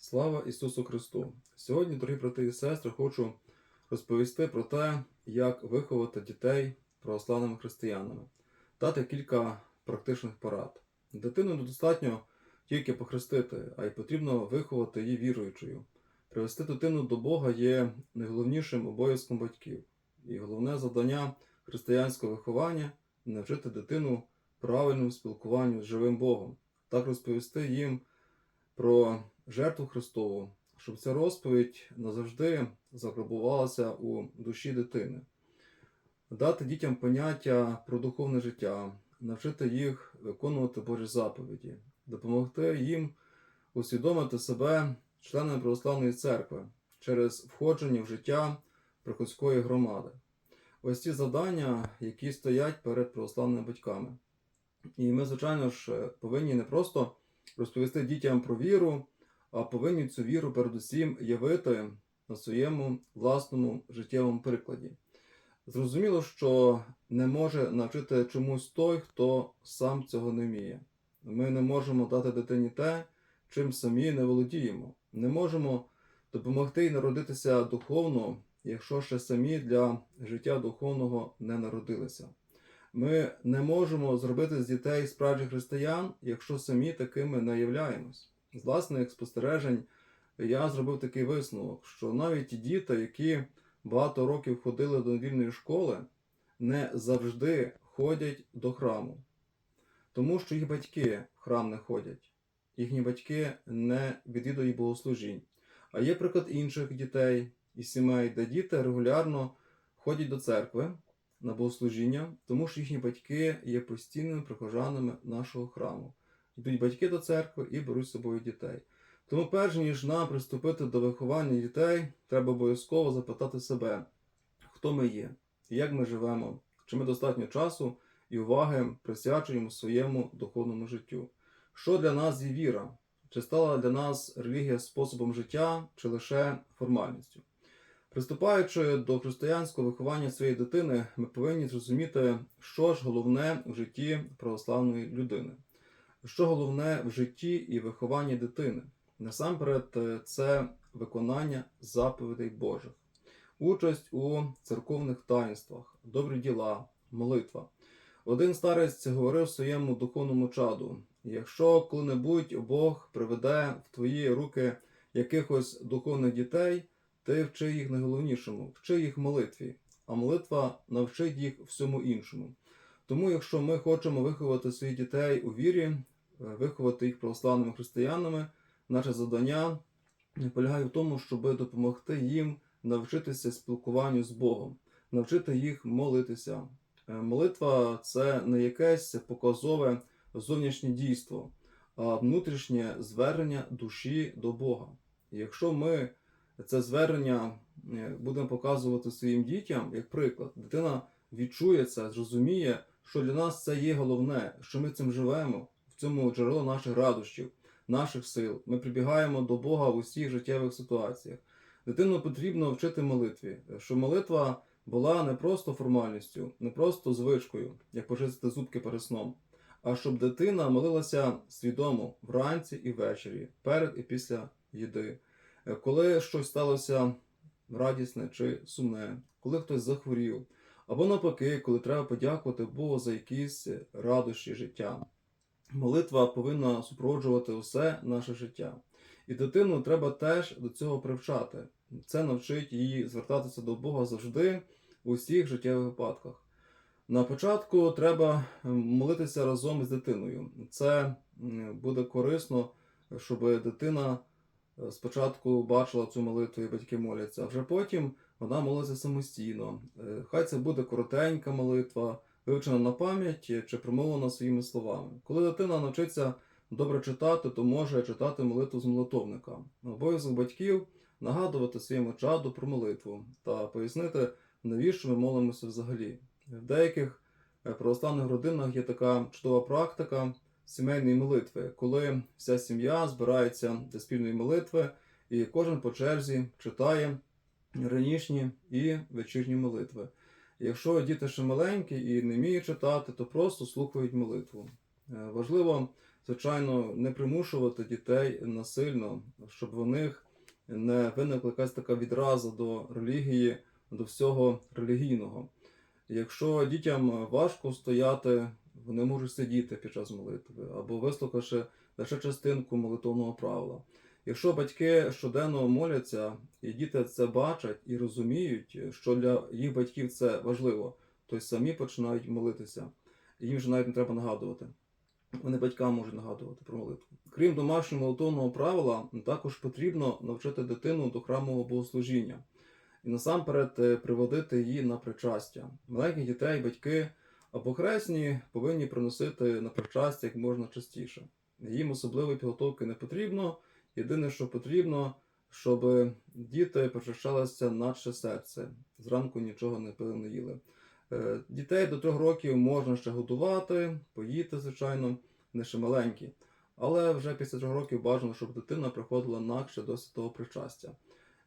Слава Ісусу Христу! Сьогодні, дорогі брати і сестри, хочу розповісти про те, як виховати дітей православними християнами, дати кілька практичних порад. Дитину недостатньо тільки похрестити, а й потрібно виховати її віруючою. Привести дитину до Бога є найголовнішим обов'язком батьків. І головне завдання християнського виховання навчити дитину правильному спілкуванню з живим Богом, так розповісти їм про жертву Христову, щоб ця розповідь назавжди закарбувалася у душі дитини, дати дітям поняття про духовне життя, навчити їх виконувати Божі заповіді, допомогти їм усвідомити себе членами православної церкви через входження в життя приходської громади. Ось ці завдання, які стоять перед православними батьками. І ми, звичайно ж, повинні не просто розповісти дітям про віру, а повинні цю віру передусім явити на своєму власному життєвому прикладі. Зрозуміло, що не може навчити чомусь той, хто сам цього не вміє. Ми не можемо дати дитині те, чим самі не володіємо. Не можемо допомогти їй народитися духовно, якщо ще самі для життя духовного не народилися. Ми не можемо зробити з дітей справжніх християн, якщо самі такими не являємось. З власних спостережень я зробив такий висновок, що навіть діти, які багато років ходили до недільної школи, не завжди ходять до храму, тому що їх батьки в храм не ходять, їхні батьки не відвідують богослужінь. А є приклад інших дітей і сімей, де діти регулярно ходять до церкви на богослужіння, тому що їхні батьки є постійними прихожанами нашого храму. Йдуть батьки до церкви і беруть з собою дітей. Тому, перш ніж нам приступити до виховання дітей, треба обов'язково запитати себе, хто ми є, як ми живемо, чи ми достатньо часу і уваги присвячуємо своєму духовному життю. Що для нас є віра? Чи стала для нас релігія способом життя, чи лише формальністю? Приступаючи до християнського виховання своєї дитини, ми повинні зрозуміти, що ж головне в житті православної людини, що головне в житті і вихованні дитини. Насамперед, це виконання заповідей Божих, участь у церковних таїнствах, добрі діла, молитва. Один старець говорив своєму духовному чаду: якщо коли-небудь Бог приведе в твої руки якихось духовних дітей, ти вчи їх найголовнішому, вчи їх молитві, а молитва навчить їх всьому іншому. Тому, якщо ми хочемо виховати своїх дітей у вірі, виховати їх православними християнами, наше завдання полягає в тому, щоб допомогти їм навчитися спілкуванню з Богом, навчити їх молитися. Молитва це не якесь показове зовнішнє дійство, а внутрішнє звернення душі до Бога. Якщо ми це звернення будемо показувати своїм дітям, як приклад, дитина відчує це, зрозуміє, що для нас це є головне, що ми цим живемо, цьому джерело наших радощів, наших сил. Ми прибігаємо до Бога в усіх життєвих ситуаціях. Дитину потрібно вчити молитві, що молитва була не просто формальністю, не просто звичкою, як почистити зубки перед сном, а щоб дитина молилася свідомо вранці і ввечері, перед і після їди. Коли щось сталося радісне чи сумне, коли хтось захворів, або навпаки, коли треба подякувати Богу за якісь радощі життя. Молитва повинна супроводжувати усе наше життя. І дитину треба теж до цього привчати. Це навчить її звертатися до Бога завжди у всіх життєвих випадках. На початку треба молитися разом із дитиною. Це буде корисно, щоб дитина спочатку бачила цю молитву і батьки моляться, а вже потім вона молиться самостійно. Хай це буде коротенька молитва, вивчена на пам'ять чи промовлена своїми словами. Коли дитина навчиться добре читати, то може читати молитву з молитовника. Обов'язок батьків нагадувати своєму чаду про молитву та пояснити, навіщо ми молимося взагалі. В деяких православних родинах є така чудова практика сімейної молитви, коли вся сім'я збирається для спільної молитви, і кожен по черзі читає ранішні і вечірні молитви. Якщо діти ще маленькі і не вміють читати, то просто слухають молитву. Важливо звичайно, не примушувати дітей насильно, щоб в них не виникла якась така відраза до релігії, до всього релігійного. Якщо дітям важко стояти, вони можуть сидіти під час молитви або вислухавши лише частинку молитовного правила. Якщо батьки щоденно моляться, і діти це бачать і розуміють, що для їх батьків це важливо, то самі починають молитися. Їм вже навіть не треба нагадувати. Вони батькам можуть нагадувати про молитву. Крім домашнього молитовного правила, також потрібно навчити дитину до храмового богослужіння і насамперед е, приводити її на причастя. Маленьких дітей батьки або хресні повинні приносити на причастя як можна частіше. Їм особливої підготовки не потрібно. Єдине, що потрібно, щоб діти причащалися наче серце. Зранку нічого не пили, не їли. Е, Дітей до трьох років можна ще годувати, поїти, звичайно, не ще маленькі. Але вже після трьох років бажано, щоб дитина приходила накше до святого причастя.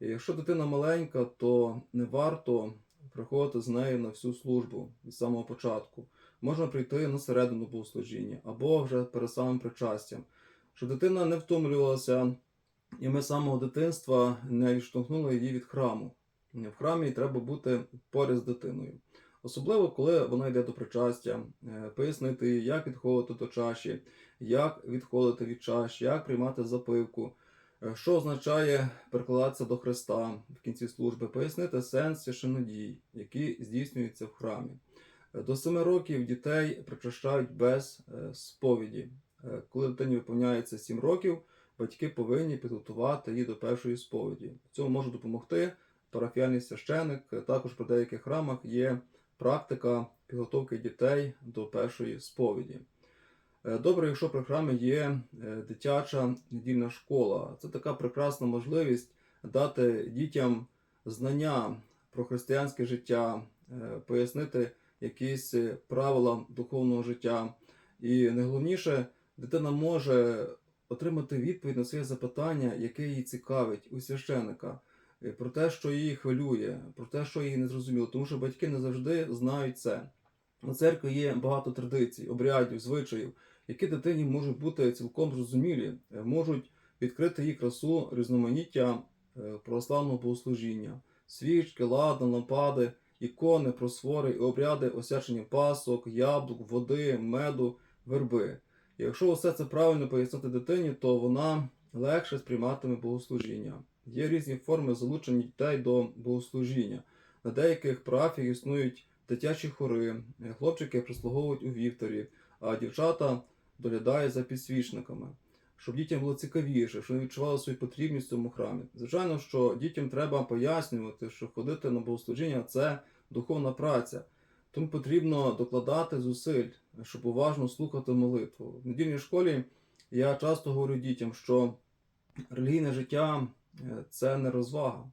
І якщо дитина маленька, то не варто приходити з нею на всю службу від самого початку. Можна прийти на середину богослужіння або вже перед самим причастям, щоб дитина не втомлювалася, і ми з самого дитинства не відштовхнули її від храму. В храмі треба бути поряд з дитиною. Особливо, коли вона йде до причастя, е, пояснити їй, як відходити до чаші, як відходити від чаші, як приймати запивку, е, що означає прикладатися до Христа в кінці служби, пояснити сенс священодій, які здійснюються в храмі. До семи років дітей причащають без е, сповіді. Е, Коли дитині виповняється 7 років, батьки повинні підготувати її до першої сповіді. Цьому може допомогти парафіальний священик. Е, Також при деяких храмах є практика підготовки дітей до першої сповіді. Е, Добре, якщо при храмі є дитяча недільна школа. Це така прекрасна можливість дати дітям знання про християнське життя, пояснити якісь правила духовного життя. І найголовніше, дитина може отримати відповідь на своє запитання, яке її цікавить у священика, е, про те, що її хвилює, про те, що їй не зрозуміло, тому що батьки не завжди знають це. У церкві є багато традицій, обрядів, звичаїв, які дитині можуть бути цілком зрозумілі, е, можуть відкрити їй красу різноманіття е, православного богослужіння, свічки, ладан, лампади, ікони, просвори і обряди осячення пасок, яблук, води, меду, верби. Якщо усе це правильно пояснити дитині, то вона легше сприйматиме богослужіння. Є різні форми залучення дітей до богослужіння. На деяких парафіях існують дитячі хори, хлопчики прислуговують у вівторі, а дівчата доглядають за підсвічниками, щоб дітям було цікавіше, щоб вони відчували свою потрібність в цьому храмі. Звичайно, що дітям треба пояснювати, що ходити на богослужіння це духовна праця. Тому потрібно докладати зусиль, щоб уважно слухати молитву. В недільній школі я часто говорю дітям, що релігійне життя е, це не розвага,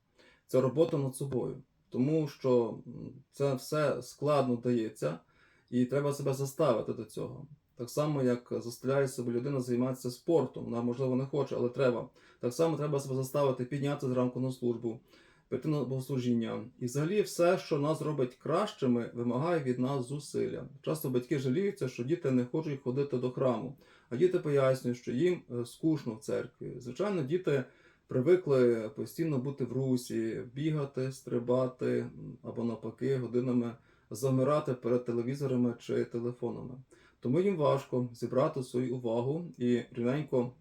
це робота над собою. Тому що це все складно дається, і треба себе заставити до цього. Так само, як заставляє себе людина займатися спортом. Вона, можливо, не хоче, але треба. Так само треба себе заставити піднятися зранку на службу, піти на богослужіння. І взагалі все, що нас робить кращими, вимагає від нас зусилля. Часто батьки жаліються, що діти не хочуть ходити до храму, а діти пояснюють, що їм е, скучно в церкві. Звичайно, діти привикли постійно бути в русі, бігати, стрибати або навпаки годинами замирати перед телевізорами чи телефонами. Тому їм важко зібрати свою увагу і рівненько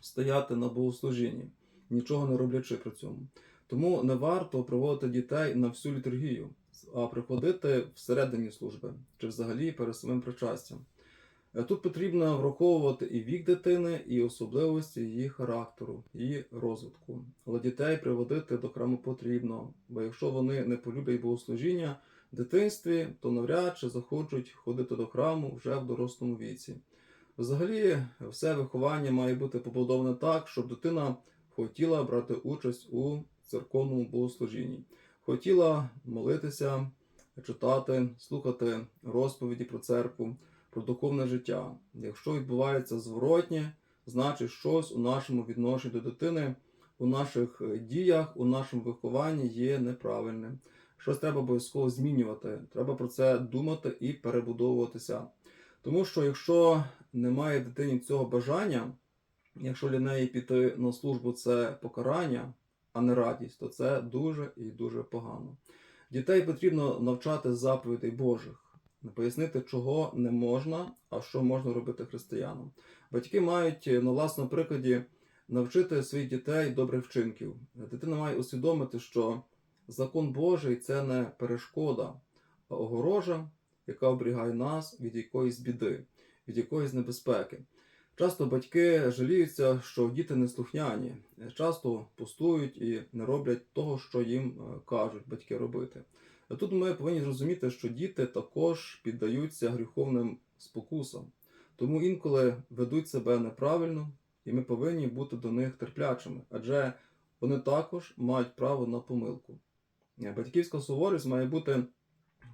стояти на богослужінні, нічого не роблячи при цьому. Тому не варто приводити дітей на всю літургію, а приходити всередині служби чи взагалі перед самим причастям. Е, Тут потрібно враховувати і вік дитини, і особливості її характеру, її розвитку. Але дітей приводити до храму потрібно, бо якщо вони не полюблять богослужіння в дитинстві, то навряд чи захочуть ходити до храму вже в дорослому віці. Взагалі, все виховання має бути побудоване так, щоб дитина хотіла брати участь у церковному богослужінні, хотіла молитися, читати, слухати розповіді про церкву, про духовне життя. Якщо відбувається зворотнє, значить щось у нашому відношенні до дитини, у наших діях, у нашому вихованні є неправильним. Щось треба обов'язково змінювати. Треба про це думати і перебудовуватися. Тому що якщо немає дитині цього бажання, якщо для неї піти на службу це покарання, а не радість, то це дуже і дуже погано. Дітей потрібно навчати заповідей Божих, пояснити, чого не можна, а що можна робити християнам. Батьки мають на власному прикладі навчити своїх дітей добрих вчинків. Дитина має усвідомити, що закон Божий це не перешкода, а огорожа, яка оберігає нас від якоїсь біди, від якоїсь небезпеки. Часто батьки жаліються, що діти неслухняні, часто пустують і не роблять того, що їм е, кажуть батьки робити. А Тут ми повинні зрозуміти, що діти також піддаються гріховним спокусам, тому інколи ведуть себе неправильно, і ми повинні бути до них терплячими, адже вони також мають право на помилку. Е, Батьківська суворість має бути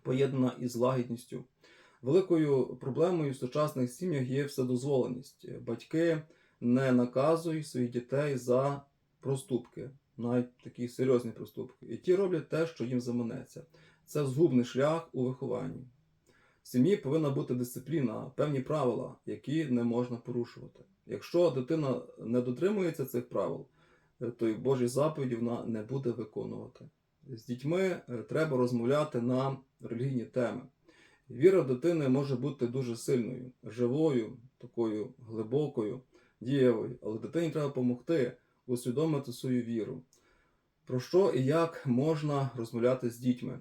поєднана із лагідністю. Великою проблемою в сучасних сім'ях є вседозволеність. Батьки не наказують своїх дітей за проступки, навіть такі серйозні проступки. І ті роблять те, що їм заманеться. Це згубний шлях у вихованні. В сім'ї повинна бути дисципліна, певні правила, які не можна порушувати. Якщо дитина не дотримується цих правил, е, то й Божі заповіді вона не буде виконувати. З дітьми е, треба розмовляти на релігійні теми. Віра дитини може бути дуже сильною, живою, такою глибокою, дієвою, але дитині треба допомогти усвідомити свою віру. Про що і як можна розмовляти з дітьми?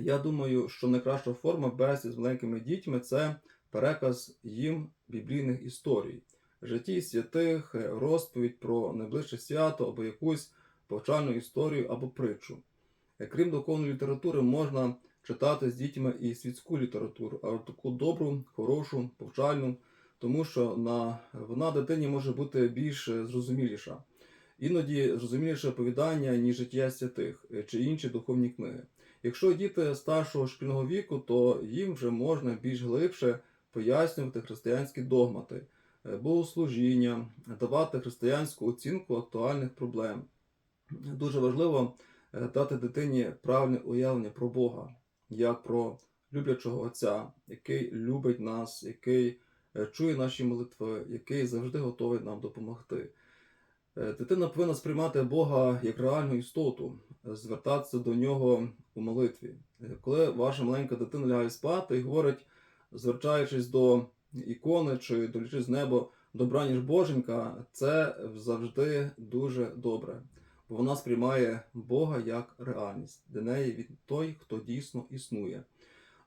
Я думаю, що найкраща форма бесід з маленькими дітьми це переказ їм біблійних історій, житті святих, розповідь про найближче свято або якусь повчальну історію або притчу. Крім духовної літератури, можна читати з дітьми і світську літературу, а таку добру, хорошу, повчальну, тому що на, вона дитині може бути більш зрозуміліша. Іноді зрозуміліше оповідання, ніж життя святих е, чи інші духовні книги. Якщо діти старшого шкільного віку, то їм вже можна більш глибше пояснювати християнські догмати, е, богослужіння, давати християнську оцінку актуальних проблем. Дуже важливо е, дати дитині правильне уявлення про Бога, як про люблячого Отця, який любить нас, який е, чує наші молитви, який завжди готовий нам допомогти. Е, Дитина повинна сприймати Бога як реальну істоту, звертатися до нього у молитві. Е, Коли ваша маленька дитина лягає спати і говорить, звертаючись до ікони чи долічись з небо, добра ніж Боженька, це завжди дуже добре, вона сприймає Бога як реальність. Для неї він той, хто дійсно існує.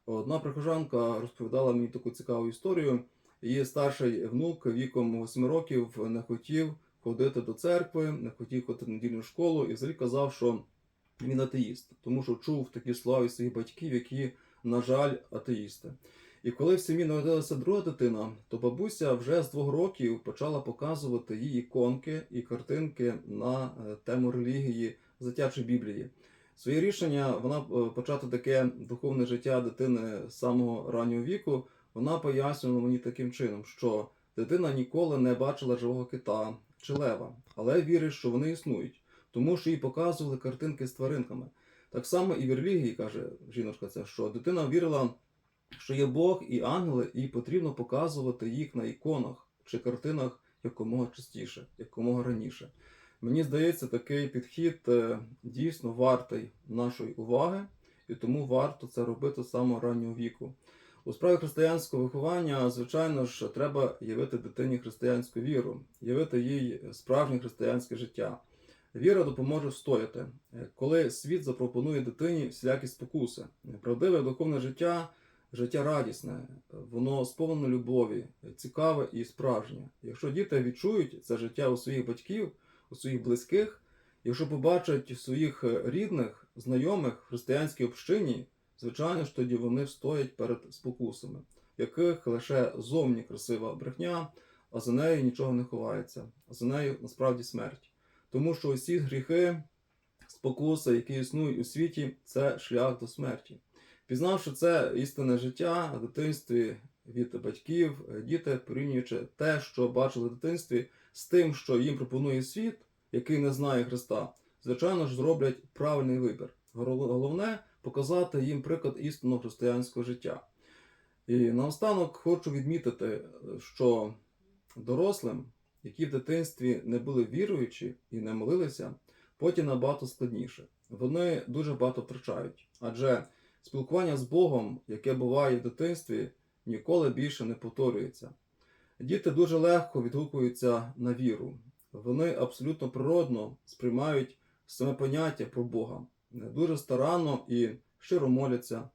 Одна прихожанка розповідала мені таку цікаву історію. Її старший внук віком 8 років не хотів ходити до церкви, не хотів ходити в недільну школу і взагалі казав, що він атеїст, тому що чув такі слова від своїх батьків, які, на жаль, атеїсти. І коли в сім'ї народилася друга дитина, то бабуся вже з двох років почала показувати їй іконки і картинки на е, тему релігії затячої Біблії. Своє рішення вона е, почати таке духовне життя дитини з самого раннього віку. Вона пояснювала мені таким чином, що дитина ніколи не бачила живого кита чи лева, але вірить, що вони існують, тому що їй показували картинки з тваринками. Так само і в релігії, каже жіночка, це що дитина вірила, що є Бог і ангели, і потрібно показувати їх на іконах чи картинах якомога частіше, якомога раніше. Мені здається, такий підхід е, дійсно вартий нашої уваги, і тому варто це робити з самого раннього віку. У справі християнського виховання, звичайно ж, треба явити дитині християнську віру, явити їй справжнє християнське життя. Віра допоможе встояти, Е, коли світ запропонує дитині всілякі спокуси. Правдиве духовне життя життя радісне, воно сповнене любові, цікаве і справжнє. Якщо діти відчують це життя у своїх батьків, у своїх близьких, якщо побачать своїх рідних, знайомих в християнській общині, звичайно ж тоді вони встоять перед спокусами, яких лише зовні красива брехня, а за нею нічого не ховається, а за нею насправді смерть. Тому що усі гріхи, спокуси, які існують у світі, це шлях до смерті. Пізнавши це істинне життя в дитинстві від батьків, діти, порівнюючи те, що бачили в дитинстві, з тим, що їм пропонує світ, який не знає Христа, звичайно ж зроблять правильний вибір. Головне показати їм приклад істинного християнського життя. І наостанок хочу відмітити, що дорослим, які в дитинстві не були віруючі і не молилися, потім набагато складніше. Вони дуже багато втрачають, адже спілкування з Богом, яке буває в дитинстві, ніколи більше не повторюється. Діти дуже легко відгукуються на віру. Вони абсолютно природно сприймають саме поняття про Бога, дуже старанно і щиро моляться.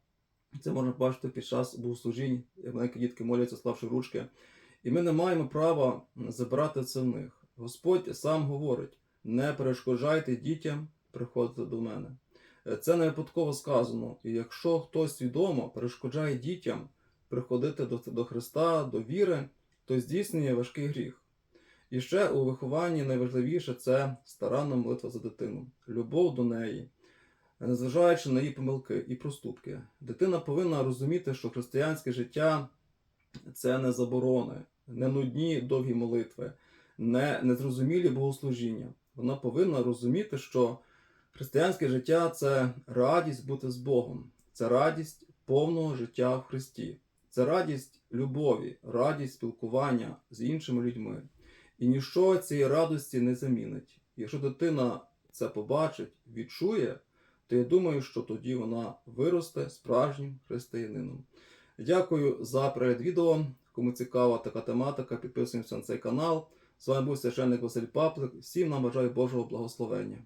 Це можна бачити під час богослужінь, як маленькі дітки моляться, славши ручки. І ми не маємо права забирати це в них. Господь сам говорить: не перешкоджайте дітям приходити до мене. Це не випадково сказано. І якщо хтось свідомо перешкоджає дітям приходити до, до Христа, до віри, то здійснює важкий гріх. І ще у вихованні найважливіше це старанна молитва за дитину, любов до неї, незважаючи на її помилки і проступки. Дитина повинна розуміти, що християнське життя це не заборони, не нудні довгі молитви, не незрозумілі богослужіння. Вона повинна розуміти, що християнське життя це радість бути з Богом, це радість повного життя в Христі, це радість любові, радість спілкування з іншими людьми. І ніщо цієї радості не замінить. Якщо дитина це побачить, відчує, то я думаю, що тоді вона виросте справжнім християнином. Дякую за перегляд відео. Кому цікава така тематика, підписуємося на цей канал. З вами був священник Василь Паплик. Всім нам бажаю Божого благословення.